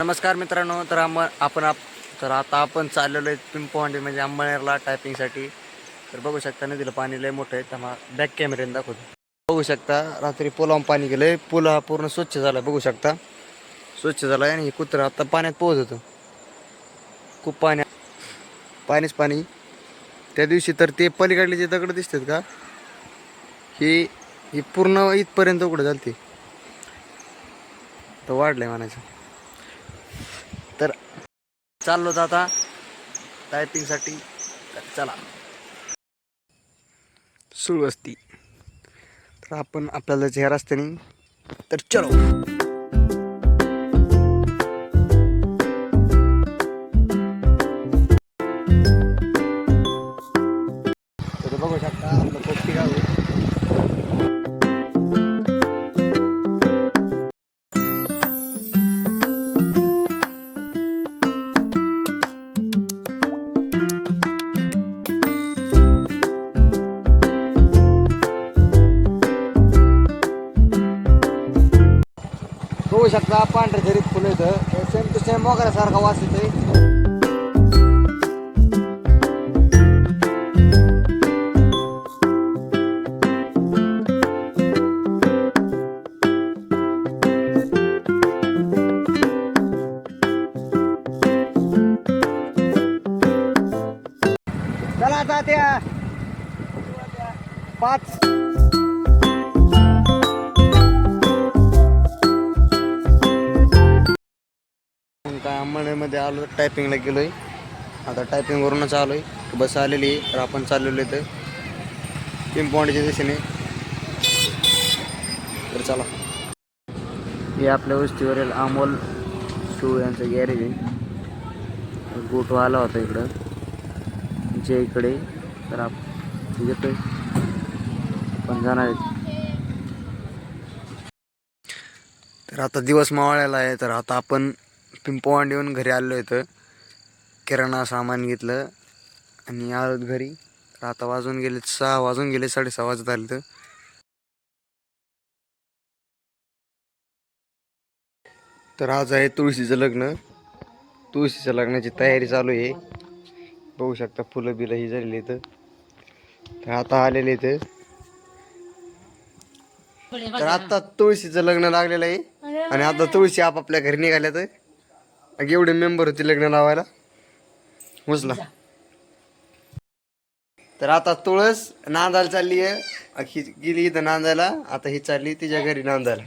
नमस्कार मित्रांनो तर आम आपण आप तर आता आपण चाललेलो आहे पिंपवांडी म्हणजे अंबळनेरला टायपिंगसाठी तर बघू शकता नदीला पाणी लय मोठं आहे. त्यामुळे बॅक कॅमेऱ्याने दाखवतो. बघू शकता रात्री पुलावून पाणी गेलं पूल हा पूर्ण स्वच्छ झाला बघू शकता. स्वच्छ झाला आहे आणि हे कुत्रं आता पाण्यात पोहत होतं. खूप पाणी पाणीच पाणी. त्या दिवशी तर ते पलीकडले जे दगड दिसतात का ही ही पूर्ण इथपर्यंत उघडं झालती. तर वाढलं आहे म्हणायचं. तर चाललो आता टायपिंगसाठी तर चला. सुरू असती. तर आपण आपल्याला ह्या रस्त्याने तर चलो. तर बघू शकता आपलं पोपटी गाव बघू शकता पांढऱ्या झरीत फुलं येतं सेम टू सेम मोगऱ्यासारखा वास येतोय. चला आता त्या पाच अंमळनेरमध्ये आलो टायपिंगला गेलोय. आता टायपिंगवरूनच आलोय. बस आलेली आहे तर आपण चाललेलो इथं. पिंपॉंडच्या दिशेने. तर चला. हे आपल्या वस्तीवरील अमोल शू यांचं गॅरेज आहे. गोठो आला होता इकडं. जे इकडे तर आपण येतोय. पण जाणार आहेत तर आता दिवस मावळायला आहे तर आता आपण पिंपवांड येऊन घरी आलो इथं. किराणा सामान घेतलं आणि आलोत घरी. तर आता वाजून गेले सहा वाजून गेले साडेसहा वाजत आले तर तर आज आहे तुळशीचं लग्न. तुळशीच्या लग्नाची तयारी चालू आहे. बघू शकता फुलं बिलं ही झालेली इथं. तर आता आलेले इथं. तर आता तुळशीचं लग्न लागलेलं आहे. आणि आता तुळशी आपापल्या घरी निघाल्या तर अग एवढे मेंबर होते लग्न लावायला? उचला. तर आता तुळस नांदायला चालली आहे गेली इथं नांदायला. आता ही चालली तिच्या घरी नांदायला.